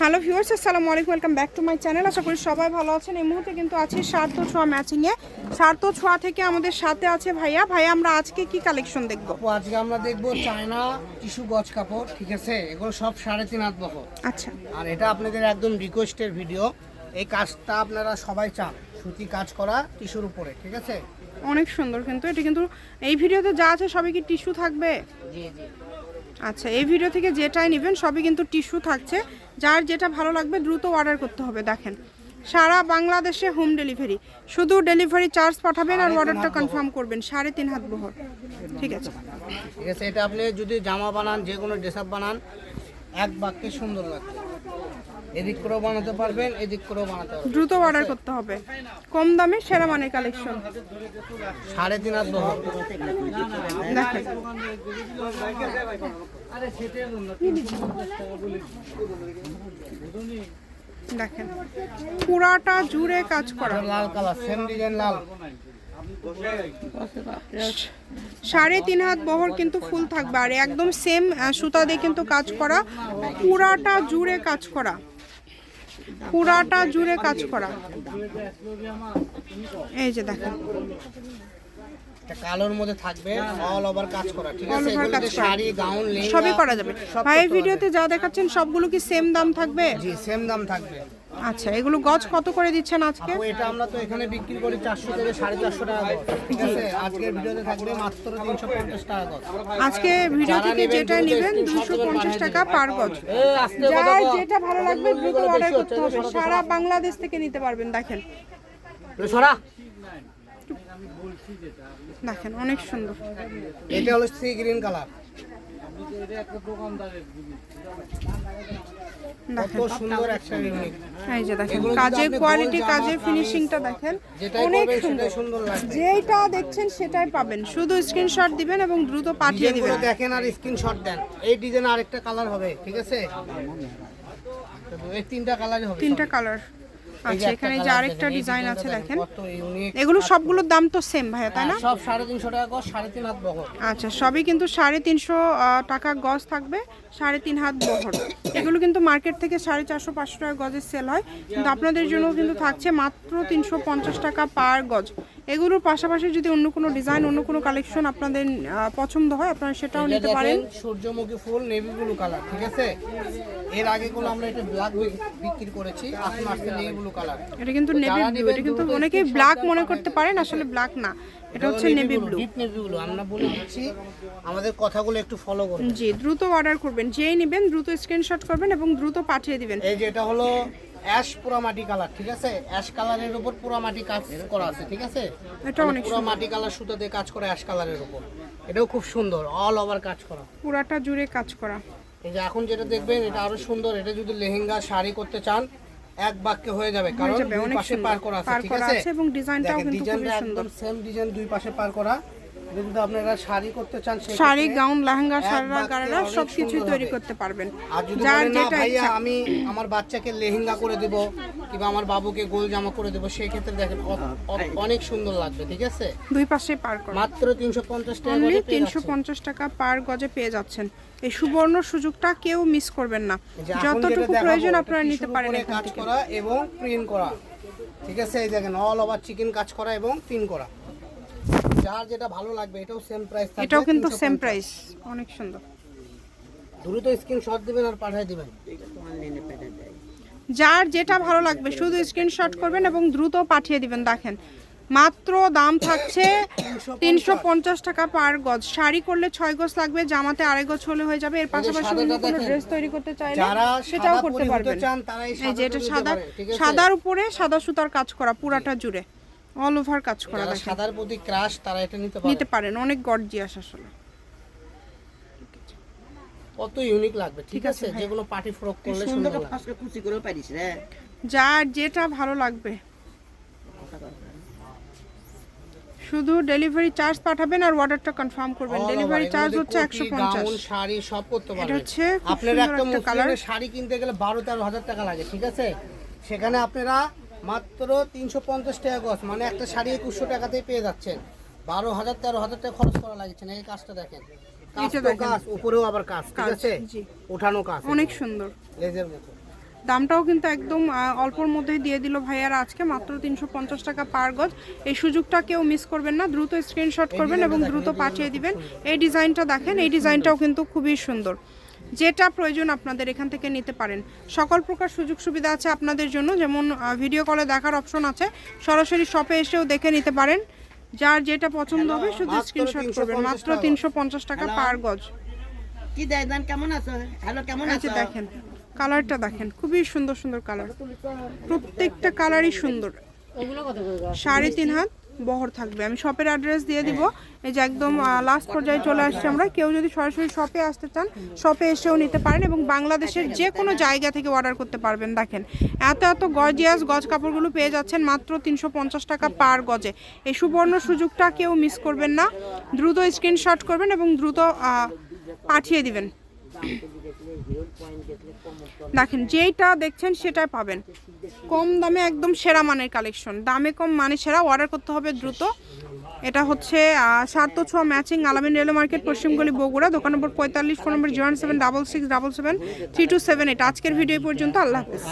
Hello viewers আসসালামু আলাইকুম welcome back to my channel. আশা করি সবাই ভালো আছেন। এই মুহূর্তে কিন্তু আছি সার্থ ছোঁয়া ম্যাচিংয়ে সার্থ ছোঁয়া থেকে আমাদের সাথে আছে ভাইয়া। ভাইয়া আমরা আজকে কি কালেকশন দেখব? আজকে আমরা দেখব চায়না টিস্যু গজ কাপড় ঠিক আছে? এগুলো সব সাড়ে তিন হাত বহর। আচ্ছা। আর এটা আপনাদের একদম রিকোয়েস্টের ভিডিও এই কাজটা আপনারা সবাই চান সুতি কাজ করা টিস্যুর উপরে ঠিক আছে? অনেক সুন্দর কিন্তু এটা কিন্তু এই ভিডিওতে যা আছে সবই কি টিস্যু থাকবে? জি জি। আচ্ছা এই ভিডিও থেকে যেটাই নেবেন সবই কিন্তু টিস্যু থাকছে। যার যেটা ভালো লাগবে দ্রুত অর্ডার করতে হবে দেখেন। সারা বাংলাদেশে হোম ডেলিভারি শুধু ডেলিভারি চার্জ পাঠাবেন আর অর্ডারটা কনফার্ম করবেন সাড়ে তিন হাত বহর। ঠিক আছে। ঠিক আছে এটা আপনি যদি জামা বানান যে কোনো ড্রেস আপ বানান এক বাক্যে সুন্দর লাগবে। এদিক করেও বানাতে পারবেন এদিক করেও বানাতে পারবেন। দ্রুত অর্ডার করতে হবে। কম দামে সেরা মানের কালেকশন সাড়ে তিন হাত বহর। দেখেন। দেখেন পুরাটা জুড়ে কাজ করা। লাল কালার সেম ডিজাইন লাল। সাড়ে তিন হাত বহর কিন্তু ফুল থাকবে আর একদম সেম সুতা দিয়ে কিন্তু কাজ করা। পুরাটা জুড়ে কাজ করা। পুরাটা জুড়ে কাজ করা। এই যে দেখেন। কালোর মধ্যে থাকবে অল ওভার কাজ করা ঠিক আছে? over এগুলোতে শাড়ি গাউন লেহেঙ্গা সবই করা যাবে। ভাই ভিডিওতে যা দেখাচ্ছেন সবগুলো কি সেম দাম থাকবে? জি সেম দাম থাকবে। আচ্ছা এগুলো গজ কত করে দিচ্ছেন আজকে? আপু এটা আমরা তো এখানে বিক্রি করি চারশো থেকে সাড়ে চারশো টাকা গজ। ঠিক আছে? আজকের ভিডিওতে থাকবে মাত্র তিনশো পঞ্চাশ টাকা গজ। আজকে ভিডিও থেকে যেটা নেবেন দুশো পঞ্চাশ টাকা পার গজ। যেটা ভালো লাগবে দ্রুত অর্ডার করতে হবে। সারা বাংলাদেশ থেকে নিতে পারবেন দেখেন। সরা। দেখেন অনেক সুন্দর। এটা হলো সি গ্রিন কালার এই যে দেখেন কাজের কোয়ালিটি কাজের ফিনিশিংটা দেখেন অনেক সুন্দর। যেটা দেখছেন সেটাই পাবেন। শুধু স্ক্রিনশট দিবেন এবং দ্রুত পাঠিয়ে দিবেন। দেখেন আর স্ক্রিনশট দেন। এই ডিজাইন আরেকটা কালার হবে ঠিক আছে? এই তিনটা কালারই হবে তিনটা কালার আচ্ছা এখানে যে আরেকটা ডিজাইন আছে দেখেন এগুলো সবগুলোর দাম তো সেম ভাইয়া তাই না? সব সাড়ে তিনশো টাকা গজ সাড়ে তিন হাত বহর। আচ্ছা সবই কিন্তু সাড়ে তিনশো আহ, টাকা গজ থাকবে সাড়ে তিন হাত বহর। এগুলো কিন্তু মার্কেট থেকে সাড়ে চারশো পাঁচশো টাকা গজের সেল হয়। কিন্তু আপনাদের জন্য কিন্তু থাকছে মাত্র তিনশো পঞ্চাশ টাকা পার গজ। এগুলোর পাশাপাশি যদি অন্য কোনো ডিজাইন অন্য কোনো কালেকশন আপনাদের পছন্দ হয় আপনারা সেটাও নিতে পারেন। সূর্যমুখী ফুল নেভি ব্লু কালার ঠিক আছে? এর আগে কোনো আমরা এটা ব্ল্যাক বিক্রি করেছি এখন আসছে নেভি ব্লু কালার এটা কিন্তু নেভি ব্লু এটা কিন্তু অনেকেই ব্ল্যাক মনে করতে পারেন আসলে ব্ল্যাক না। এটা হচ্ছে navy blue deep navy blue আমরা বলে দিচ্ছি আমাদের কথাগুলো একটু ফলো করুন জি দ্রুত অর্ডার করবেন যেই নেবেন দ্রুত স্ক্রিনশট করবেন এবং দ্রুত পাঠিয়ে দিবেন। এই যে এটা হলো অ্যাশ পোড়ামাটি কালার ঠিক আছে? অ্যাশ কালারের উপর পোড়ামাটি কাজ করা আছে ঠিক আছে? এটা অনেক পুরো মাটি কালার সুতো দিয়ে কাজ করে অ্যাশ কালারের উপর। এটাও খুব সুন্দর অল ওভার কাজ করা। পুরাটা জুড়ে কাজ করা। এই যে এখন যেটা দেখবেন এটা আরও সুন্দর। এটা যদি লেহেঙ্গা শাড়ি করতে চান এক বাক্যে হয়ে যাবে। কারণ দুই পাশে পার করা আছে ঠিক আছে? এবং ডিজাইনটাও কিন্তু ডিজাইনটা সুন্দর। সেম ডিজাইন দুই পাশে পার করা। যদি আপনারা শাড়ি করতে চান শাড়ি গাউন লেহেঙ্গা বাক্যে গাড়ারা সব কিছুই তৈরি করতে পারবেন। আর যদি বলেন না ভাইয়া আমি আমার বাচ্চাকে লেহেঙ্গা করে দেব কিংবা আমার বাবুকে গোল জামা করে দেব সেই ক্ষেত্রে দেখেন অ- অ- অনেক সুন্দর লাগবে ঠিক আছে? দুই পাশে পার করা। মাত্র তিনশো পঞ্চাশ টাকা অনলি করে পেয়ে তিনশো যাচ্ছেন। পঞ্চাশ টাকা পার গজে পেয়ে যাচ্ছেন। এই সুবর্ণ সুযোগটা কেউ মিস করবেন না। যতটুকু প্রয়োজন আপনারা নিতে পারেন কাজ করা এবং প্রিন্ট করা। ঠিক আছে? এই দেখেন অল ওভার চিকেন কাজ করা এবং প্রিন্ট করা। যার যেটা ভালো লাগবে এটাও সেম প্রাইস থাকবে এটাও কিন্তু সেম প্রাইস অনেক সুন্দর। দ্রুত স্ক্রিনশট দিবেন আর পাঠিয়ে দিবেন। যার যেটা ভালো লাগবে শুধু স্ক্রিনশট করবেন এবং দ্রুত পাঠিয়ে দিবেন। দেখেন মাত্র দাম থাকছে তিনশো পঞ্চাশ। টাকা পার গজ। শাড়ি করলে ছয় গজ লাগবে জামাতে আড়াই গজ হলে হয়ে যাবে। এর পাশাপাশি অন্য কোনো ড্রেস তৈরি করতে চাইলে সেটাও করতে পারবেন। চান এই এই যে এটা সাদা? সাদার উপরে সাদা সুতার কাজ করা পুরাটা জুড়ে। অল ওভার কাজ করা দেখেন। সাদার প্রতি ক্রাশ তারা এটা নিতে পারে। নিতে পারেন অনেক গর্জিয়াস আসলে। কত ইউনিক লাগবে ঠিক আছে? যেগুলো পার্টি ফ্রক করলে সুন্দর লাগবে কুচি পারিস রে। যার যেটা ভালো লাগবে। শুধু ডেলিভারি চার্জ পাঠাবেন আর অর্ডারটা কনফার্ম করবেন। ডেলিভারি চার্জ হচ্ছে কুর্তি, একশো পঞ্চাশ। গাউন শাড়ি সব করতে পারবেন। হচ্ছে আপনার একটা। মুসলিমের শাড়ি কিনতে গেলে বারো তেরো হাজার টাকা লাগে ঠিক আছে? সেখানে আপনারা মাত্র তিনশো পঞ্চাশ টাকা গজ মানে একটা শাড়ি একুশশো টাকাতেই পেয়ে যাচ্ছেন। বারো হাজার তেরো হাজার টাকা খরচ করা লাগছে না এই কাজটা দেখেন। কাজ উপরেও আবার কাজ ঠিক আছে। ওঠানো কাজ। অনেক সুন্দর। লেজের মতো। দামটাও কিন্তু একদম অল্পর মধ্যেই দিয়ে দিল ভাইয়ারা আজকে মাত্র তিনশো পঞ্চাশ টাকা পার গজ। এই সুযোগটা কেউ মিস করবেন না দ্রুত স্ক্রিনশট করবেন এবং দ্রুত পাঠিয়ে দিবেন। এই ডিজাইনটা দেখেন এই ডিজাইনটাও কিন্তু খুবই সুন্দর। যেটা প্রয়োজন আপনাদের এখান থেকে নিতে পারেন। সকল প্রকার সুযোগ সুবিধা আছে আপনাদের জন্য। যেমন ভিডিও কলে দেখার অপশন আছে। সরাসরি শপে এসেও দেখে নিতে পারেন। যার যেটা পছন্দ হবে শুধু স্ক্রিনশট 350 করবেন। মাত্র তিনশো পঞ্চাশ টাকা পার গজ। কি দেয় কেমন আছো? হ্যালো কেমন আছো? দেখেন কালারটা দেখেন। খুবই সুন্দর সুন্দর কালার প্রত্যেকটা কালারই সুন্দর। সাড়ে তিন হাত। বহর থাকবে। আমি শপের অ্যাড্রেস দিয়ে দিব। এই যে একদম লাস্ট পর্যায়ে চলে আসছে আমরা। কেউ যদি সরাসরি শপে আসতে চান শপে এসেও নিতে পারেন এবং বাংলাদেশের যে কোনো জায়গা থেকে অর্ডার করতে পারবেন। দেখেন এত এত গজিয়াস গজ কাপড়গুলো পেয়ে যাচ্ছেন মাত্র তিনশো পঞ্চাশ টাকা পার গজে। এই সুবর্ণ সুযোগটা কেউ মিস করবেন না। দ্রুত স্ক্রিনশট করবেন এবং দ্রুত পাঠিয়ে দিবেন। দেখেন, যেইটা দেখছেন সেটাই পাবেন। কম দামে একদম সেরা মানের কালেকশন। দামে কম মানে সেরা অর্ডার করতে হবে দ্রুত। এটা হচ্ছে সাত তো ছোঁয়া ম্যাচিং আলামিন রেলওয়ে মার্কেট পশ্চিমগলি বগুড়া, দোকান নম্বর পঁয়তাল্লিশ phone number zero seven double six double seven three two seven এটা আজকের ভিডিও পর্যন্ত, আল্লাহ হাফেজ।